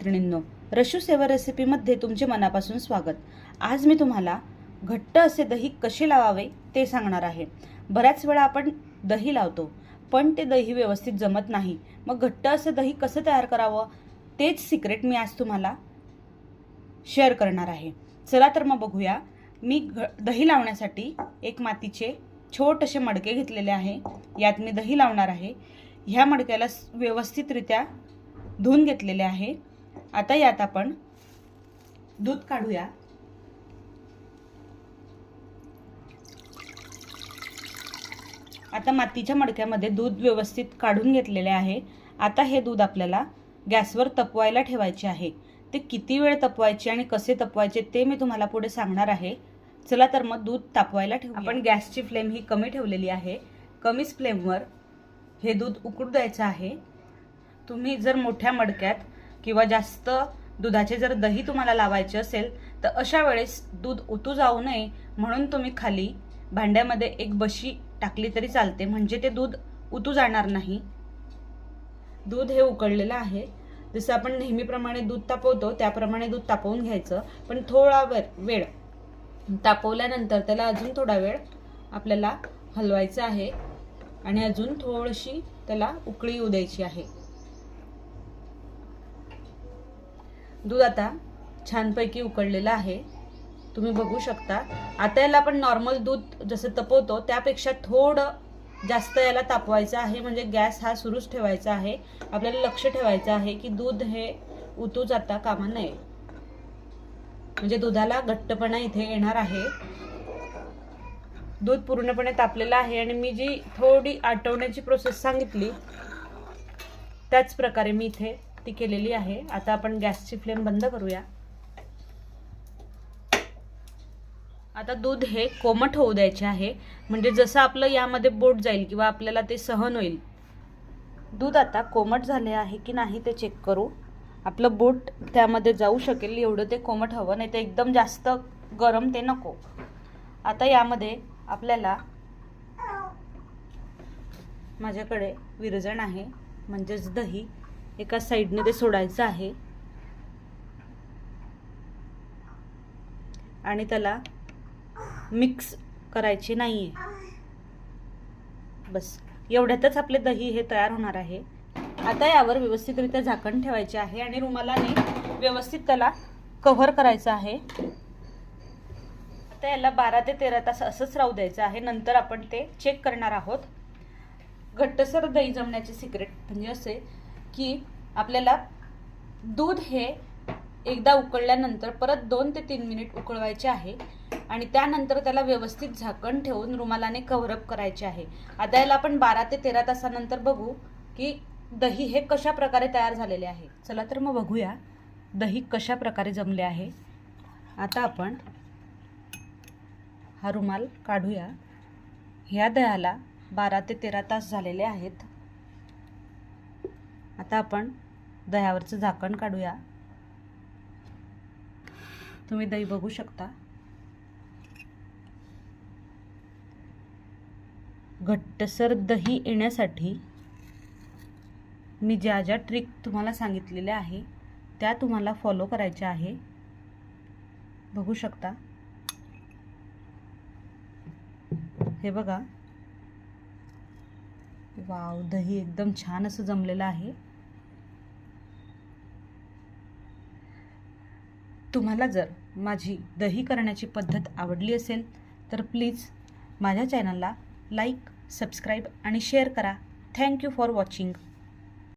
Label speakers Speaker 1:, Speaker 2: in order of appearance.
Speaker 1: मैत्रिणींनो रशू सेवा रेसिपीमध्ये तुमचे मनापासून स्वागत. आज मी तुम्हाला घट्ट असे दही कसे लावावे ते सांगणार आहे. बऱ्याच वेळा आपण दही लावतो पण ते दही व्यवस्थित जमत नाही. मग घट्ट असं दही कसं तयार करावं तेच सिक्रेट मी आज तुम्हाला शेअर करणार आहे. चला तर मग बघूया. मी घ दही लावण्यासाठी एक मातीचे छोटेसे मडके घेतलेले आहे. यात मी दही लावणार आहे. ह्या मडक्याला व्यवस्थितरित्या धुवून घेतलेले आहे. आता यात आपण दूध काढूया. आता मातीच्या मडक्यामध्ये दूध व्यवस्थित काढून घेतलेले आहे. आता हे दूध आपल्याला गॅसवर तपवायला ठेवायचे आहे. ते किती वेळ तपवायचे आणि कसे तपवायचे ते मी तुम्हाला पुढे सांगणार आहे. चला तर मग दूध तापवायला ठेवू आपण गॅसची फ्लेम ही कमी ठेवलेली आहे. कमीच फ्लेमवर हे दूध उकडू द्यायचं आहे. तुम्ही जर मोठ्या मडक्यात किंवा जास्त दुधाचे जर दही तुम्हाला लावायचे असेल तर अशा वेळेस दूध उतू जाऊ नये म्हणून तुम्ही खाली भांड्यामध्ये एक बशी टाकली तरी चालते. म्हणजे ते दूध उतू जाणार नाही. दूध हे उकळलेलं आहे. जसं आपण नेहमीप्रमाणे दूध तापवतो त्याप्रमाणे दूध तापवून घ्यायचं. पण थोडा वेळ वेळ तापवल्यानंतर त्याला अजून थोडा वेळ आपल्याला हलवायचं आहे. आणि अजून थोडीशी त्याला उकळी येऊ द्यायची आहे. दूध आता छानपैकी उकळलेलं आहे. तुम्ही बघू शकता. आता याला आपण नॉर्मल दूध जसं तपवतो त्यापेक्षा थोडं जास्त याला तापवायचं आहे. म्हणजे गॅस हा सुरूच ठेवायचा आहे. आपल्याला लक्ष ठेवायचं आहे की दूध हे उतू जाता कामा नये म्हणजे दुधाला घट्टपणा इथे येणार आहे. दूध पूर्णपणे तापलेलं आहे आणि मी जी थोडी आटवण्याची प्रोसेस सांगितली त्याच प्रकारे मी इथे ती केलेली आहे. आता आपण गॅसची फ्लेम बंद करूया. आता दूध हे कोमट होऊ द्यायचे आहे. म्हणजे जसं आपलं यामध्ये बोट जाईल किंवा आपल्याला ते सहन होईल. दूध आता कोमट झाले आहे की नाही ते चेक करू. आपलं बोट त्यामध्ये जाऊ शकेल एवढं ते कोमट हवं नाही ते एकदम जास्त गरम ते नको. आता यामध्ये आपल्याला माझ्याकडे विरजण आहे म्हणजेच दही. एका साईडने ते सोडायचं आहे. आणि त्याला मिक्स करायचे नाही आहे बस. एवढ्यातच आपले दही हे तयार होणार आहे. आता यावर व्यवस्थितरित्या झाकण ठेवायचे आहे आणि रुमालाने व्यवस्थित त्याला कव्हर करायचं आहे. आता याला बारा ते तेरा तास असंच राहू द्यायचं आहे. नंतर आपण ते चेक करणार आहोत. घट्टसर दही जमण्याचे सिक्रेट म्हणजे असे की आपल्याला दूध हे एकदा उकळल्यानंतर परत दोन ते तीन मिनिट उकळवायचे आहे आणि त्यानंतर त्याला व्यवस्थित झाकण ठेवून रुमालाने कव्हरअप करायचे आहे. आता याला आपण बारा ते तेरा तासानंतर बघू की दही हे कशा प्रकारे तयार झालेले आहे. चला तर मग बघूया दही कशा प्रकारे जमले आहे. आता आपण हा रुमाल काढूया. ह्या दह्याला बारा ते तेरा तास झालेले आहेत. आता आपण दह्यावरचं झाकण काढूया. तुम्ही दही बघू शकता. घट्टसर दही येण्यासाठी मी ज्या ज्या ट्रिक तुम्हाला सांगितलेल्या आहे त्या तुम्हाला फॉलो करायच्या आहे. बघू शकता. हे बघा. वाव दही एकदम छान असं जमलेलं आहे. तुम्हाला जर माझी दही करण्याची पद्धत आवडली असेल तर प्लीज माझ्या चॅनलला लाईक सबस्क्राईब आणि शेअर करा. Thank you for watching.